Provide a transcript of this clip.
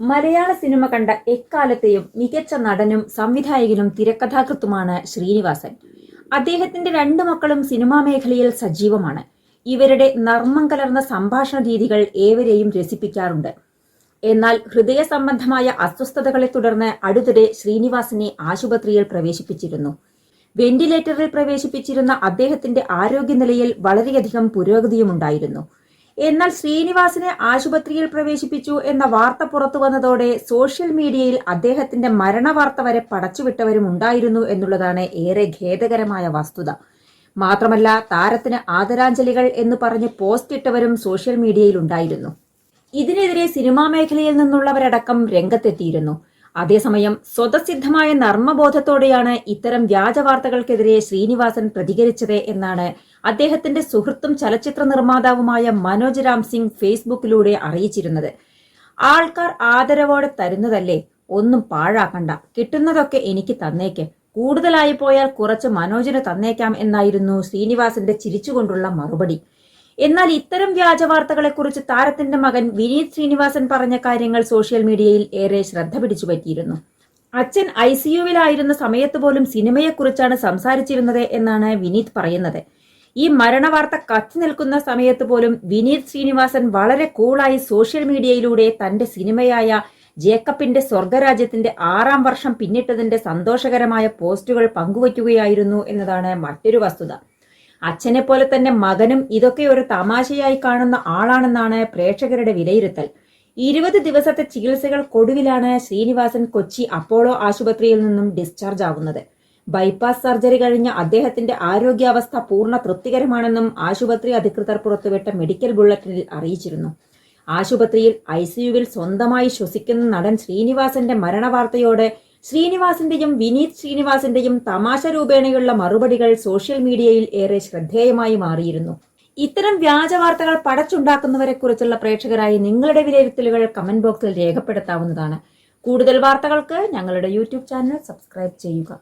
മലയാള cinema കണ്ട എക്കാലത്തെയും മികച്ച നടനും സംവിധായകനും തിരക്കഥാകൃത്തുമാണ് ശ്രീനിവാസൻ. അദ്ദേഹത്തിന്റെ രണ്ടു മക്കളും സിനിമാ മേഖലയിൽ സജീവമാണ്. ഇവരുടെ നർമ്മം കലർന്ന സംഭാഷണ രീതികൾ ഏവരെയും രസിപ്പിക്കാറുണ്ട്. എന്നാൽ ഹൃദയ സംബന്ധമായ അസ്വസ്ഥതകളെ തുടർന്ന് അടുത്തിടെ ശ്രീനിവാസനെ ആശുപത്രിയിൽ പ്രവേശിപ്പിച്ചിരുന്നു. വെന്റിലേറ്ററിൽ പ്രവേശിപ്പിച്ചിരുന്ന അദ്ദേഹത്തിന്റെ ആരോഗ്യനിലയിൽ വളരെയധികം പുരോഗതിയുമുണ്ടായിരുന്നു. എന്നാൽ ശ്രീനിവാസിനെ ആശുപത്രിയിൽ പ്രവേശിപ്പിച്ചു എന്ന വാർത്ത പുറത്തു വന്നതോടെ സോഷ്യൽ മീഡിയയിൽ അദ്ദേഹത്തിന്റെ മരണവാർത്ത വരെ പടച്ചുവിട്ടവരും ഉണ്ടായിരുന്നു എന്നുള്ളതാണ് ഏറെ ഖേദകരമായ വസ്തുത. മാത്രമല്ല താരത്തിന് ആദരാഞ്ജലികൾ എന്ന് പറഞ്ഞ് പോസ്റ്റ് ഇട്ടവരും സോഷ്യൽ മീഡിയയിൽ ഉണ്ടായിരുന്നു. ഇതിനെതിരെ സിനിമാ മേഖലയിൽ നിന്നുള്ളവരടക്കം രംഗത്തെത്തിയിരുന്നു. അതേസമയം സ്വതസിദ്ധമായ നർമ്മബോധത്തോടെയാണ് ഇത്തരം വ്യാജ വാർത്തകൾക്കെതിരെ ശ്രീനിവാസൻ പ്രതികരിച്ചത് എന്നാണ് അദ്ദേഹത്തിന്റെ സുഹൃത്തും ചലച്ചിത്ര നിർമ്മാതാവുമായ മനോജ് രാം സിംഗ് ഫേസ്ബുക്കിലൂടെ അറിയിച്ചിരുന്നത്. ആൾക്കാർ ആദരവോടെ തരുന്നതല്ലേ ഒന്നും പാഴാക്കണ്ട. കിട്ടുന്നതൊക്കെ എനിക്ക് തന്നേക്ക്. കൂടുതലായി പോയാൽ കുറച്ച് മനോജിന് തന്നേക്കാം എന്നായിരുന്നു ശ്രീനിവാസന്റെ ചിരിച്ചുകൊണ്ടുള്ള മറുപടി. എന്നാൽ ഇത്തരം വ്യാജ വാർത്തകളെക്കുറിച്ച് താരത്തിന്റെ മകൻ വിനീത് ശ്രീനിവാസൻ പറഞ്ഞ കാര്യങ്ങൾ സോഷ്യൽ മീഡിയയിൽ ഏറെ ശ്രദ്ധ പിടിച്ചുപറ്റിയിരുന്നു. അച്ഛൻ ഐ സിയുവിലായിരുന്ന സമയത്ത് പോലും സിനിമയെക്കുറിച്ചാണ് സംസാരിച്ചിരുന്നത് എന്നാണ് വിനീത് പറയുന്നത്. ഈ മരണവാർത്ത കത്തി നിൽക്കുന്ന സമയത്ത് പോലും വിനീത് ശ്രീനിവാസൻ വളരെ കൂളായി സോഷ്യൽ മീഡിയയിലൂടെ തന്റെ സിനിമയായ ജേക്കബിന്റെ സ്വർഗരാജ്യത്തിന്റെ ആറാം വർഷം പിന്നിട്ടതിന്റെ സന്തോഷകരമായ പോസ്റ്റുകൾ പങ്കുവയ്ക്കുകയായിരുന്നു എന്നതാണ് മറ്റൊരു വസ്തുത. അച്ഛനെ പോലെ തന്നെ മകനും ഇതൊക്കെ ഒരു തമാശയായി കാണുന്ന ആളാണെന്നാണ് പ്രേക്ഷകരുടെ വിലയിരുത്തൽ. ഇരുപത് ദിവസത്തെ ചികിത്സകൾക്കൊടുവിലാണ് ശ്രീനിവാസൻ കൊച്ചി അപ്പോളോ ആശുപത്രിയിൽ നിന്നും ഡിസ്ചാർജ് ആകുന്നത്. ബൈപ്പാസ് സർജറി കഴിഞ്ഞ അദ്ദേഹത്തിന്റെ ആരോഗ്യാവസ്ഥ പൂർണ തൃപ്തികരമാണെന്നും ആശുപത്രി അധികൃതർ പുറത്തുവിട്ട മെഡിക്കൽ ബുള്ളറ്റിനിൽ അറിയിച്ചിരുന്നു. ആശുപത്രിയിൽ ഐസിയുവിൽ സ്വന്തമായി ശ്വസിക്കുന്ന നടൻ ശ്രീനിവാസന്റെ മരണവാർത്തയോടെ ശ്രീനിവാസിന്റെയും വിനീത് ശ്രീനിവാസിന്റെയും തമാശ രൂപേണയുള്ള മറുപടികൾ സോഷ്യൽ മീഡിയയിൽ ഏറെ ശ്രദ്ധേയമായി മാറിയിരുന്നു. ഇത്തരം വ്യാജ വാർത്തകൾ പടച്ചുണ്ടാക്കുന്നവരെ കുറിച്ചുള്ള പ്രേക്ഷകരായി നിങ്ങളുടെ വിലയിരുത്തലുകൾ കമന്റ് ബോക്സിൽ രേഖപ്പെടുത്താവുന്നതാണ്. കൂടുതൽ വാർത്തകൾക്ക് ഞങ്ങളുടെ യൂട്യൂബ് ചാനൽ സബ്സ്ക്രൈബ് ചെയ്യുക.